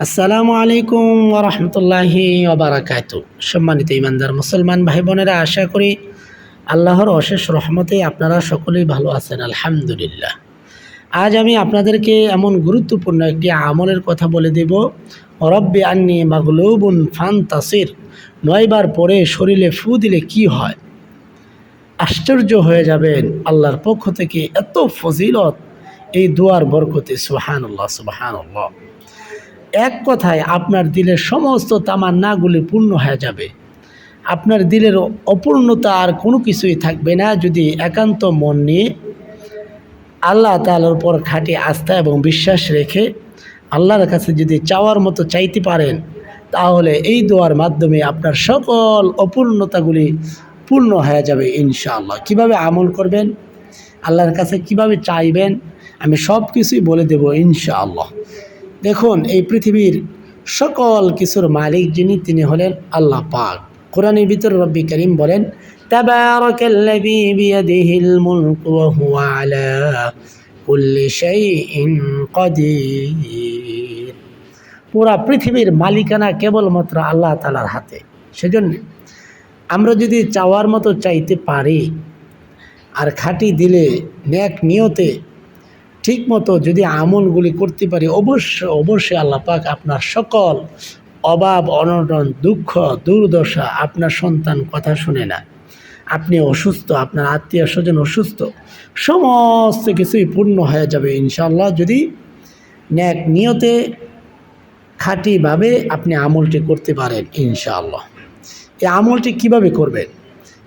আসসালামু আলাইকুম ওরহমতুল্লাহি ওবরাকাত সম্মানিত ইমানদার মুসলমান ভাই বোনেরা আশা করি আল্লাহর অশেষ রহমতে আপনারা সকলেই ভালো আছেন, আলহামদুলিল্লাহ। আজ আমি আপনাদেরকে এমন গুরুত্বপূর্ণ একটি আমলের কথা বলে দেব। রব্বি আন্নি মাগলুবুন ফান তাসির নয়বার পরে শরীরে ফু দিলে কি হয়? আশ্চর্য হয়ে যাবেন আল্লাহর পক্ষ থেকে এত ফজিলত। এই দুয়ার বরকতে সুহান আল্লাহ সুবাহান আল্লাহ এক কথায় আপনার দিলের সমস্ত তামান্নাগুলি পূর্ণ হয়ে যাবে। আপনার দিলের অপূর্ণতা আর কোনো কিছুই থাকবে না যদি একান্ত মন নিয়ে আল্লাহ তালার উপর খাঁটি আস্থা এবং বিশ্বাস রেখে আল্লাহর কাছে যদি চাওয়ার মতো চাইতে পারেন, তাহলে এই দোয়ার মাধ্যমে আপনার সকল অপূর্ণতাগুলি পূর্ণ হয়ে যাবে ইনশাআল্লাহ। কীভাবে আমল করবেন? আল্লাহর কাছে কীভাবে চাইবেন? আমি সব কিছুই বলে দেব ইনশাআল্লাহ। দেখুন, এই পৃথিবীর সকল কিছুর মালিক যিনি, তিনি হলেন আল্লাহ পাক। কোরআনের ভিতর রব্বি করিম বলেন পুরা পৃথিবীর মালিকানা কেবলমাত্র আল্লাহ তালার হাতে। সেজন্য আমরা যদি চাওয়ার মতো চাইতে পারি, আর খাঁটি দিলে, ন্যাক নিয়তে ঠিক মতো যদি আমলগুলি করতে পারি, অবশ্য, অবশ্যই আল্লাহ পাক আপনার সকল অভাব, অনটন, দুঃখ, দুর্দশা আপনার সন্তান কথা শুনে না। আপনি অসুস্থ, আপনার আত্মীয় স্বজন অসুস্থ, সমস্ত কিছুই পূর্ণ হয়ে যাবে ইনশাল্লাহ যদি ন্যাক নিয়তে খাঁটিভাবে আপনি আমলটি করতে পারেন ইনশাআল্লাহ। এই আমলটি কীভাবে করবেন?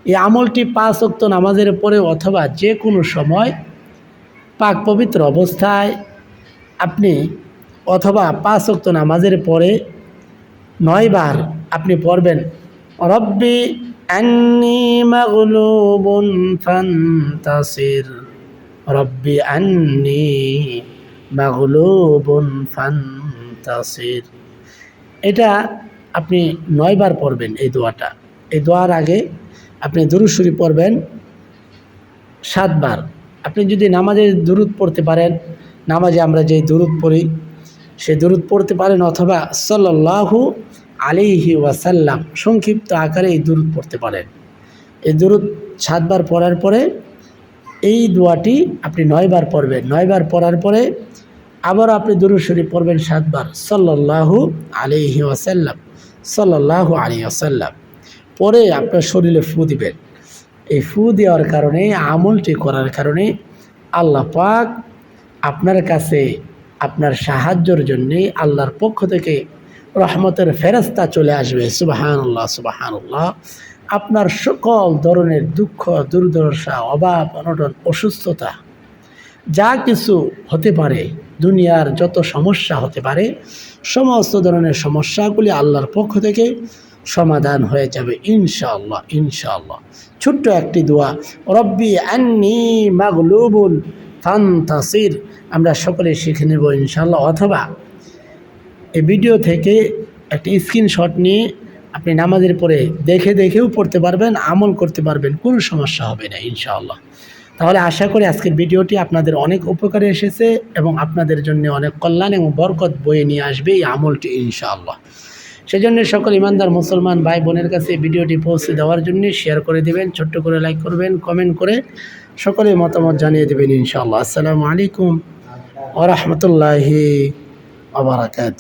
এই আমলটি পাঁচ অক্ত নামাজের পরে অথবা যে কোনো সময় পাক পবিত্র অবস্থায় আপনি অথবা পাঁচ অক্ত নামাজের পরে নয়বার আপনি পড়বেন, রব্বি আন্নি মাগলুবুন ফান্তাসির। রব্বি আন্নি মাগলুবুন ফান্তাসির। এটা আপনি নয়বার পড়বেন এই দোয়াটা। এই দোয়ার আগে আপনি দুরুশ্বরী পড়বেন সাতবার আপনি যদি নামাজে দুরুদ পড়তে পারেন, নামাজে আমরা যে দুরুদ পড়ি, সে দুরুদ পড়তে পারেন অথবা সাল্লাহু আলিহি ওয়াসাল্লাম সংক্ষিপ্ত আকারে এই দুরুদ পড়তে পারেন। এই দুরুদ সাতবার পড়ার পরে এই দোয়াটি আপনি নয়বার পড়বেন। নয়বার পড়ার পরে আবার আপনি দুরুদ শরীফ পড়বেন সাতবার। সাল্লাহু আলিহি ওয়াসাল্লাম। সাল্লাহু আলি ওয়াসাল্লাম। পরে আপনার শরীরে ফু দিবেন। এই ফু দেওয়ার কারণে, আমলটি করার কারণে আল্লাহ পাক আপনার কাছে আপনার সাহায্যর জন্যে আল্লাহর পক্ষ থেকে রহমতের ফেরস্তা চলে আসবে। সুবাহানুল্লাহ সুবাহানুল্লাহ। আপনার সকল ধরনের দুঃখ, দুর্দশা অভাব অনটন, অসুস্থতা, যা কিছু হতে পারে, দুনিয়ার যত সমস্যা হতে পারে, সমস্ত ধরনের সমস্যাগুলি আল্লাহর পক্ষ থেকে সমাধান হয়ে যাবে। ইনশাআল্লাহ ইনশাআল্লাহ। ছোট্ট একটি দোয়া, রব্বি আন্নি মাগলুবুল ফান্তাসির। আমরা সকলে শিখে নেব ইনশাআল্লাহ। অথবা এই ভিডিও থেকে একটি স্ক্রিনশট নিয়ে আপনি নামাজের পরে দেখে দেখেও পড়তে পারবেন, আমল করতে পারবেন, কোনো সমস্যা হবে না ইনশাআল্লাহ। তাহলে আশা করি আজকের ভিডিওটি আপনাদের অনেক উপকারে এসেছে এবং আপনাদের জন্য অনেক কল্যাণ এবং বরকত বয়ে নিয়ে আসবে এই আমলটি ইনশাআল্লাহ। সেজন্য সকল ইমানদার মুসলমান ভাই বোনের কাছে ভিডিওটি পৌঁছে দেওয়ার জন্য শেয়ার করে দেবেন, ছোট্ট করে লাইক করবেন কমেন্ট করে সকলে মতামত জানিয়ে দেবেন ইনশাআল্লাহ। আসসালামু আলাইকুম ওরহমতুল্লাহি আবরাকাত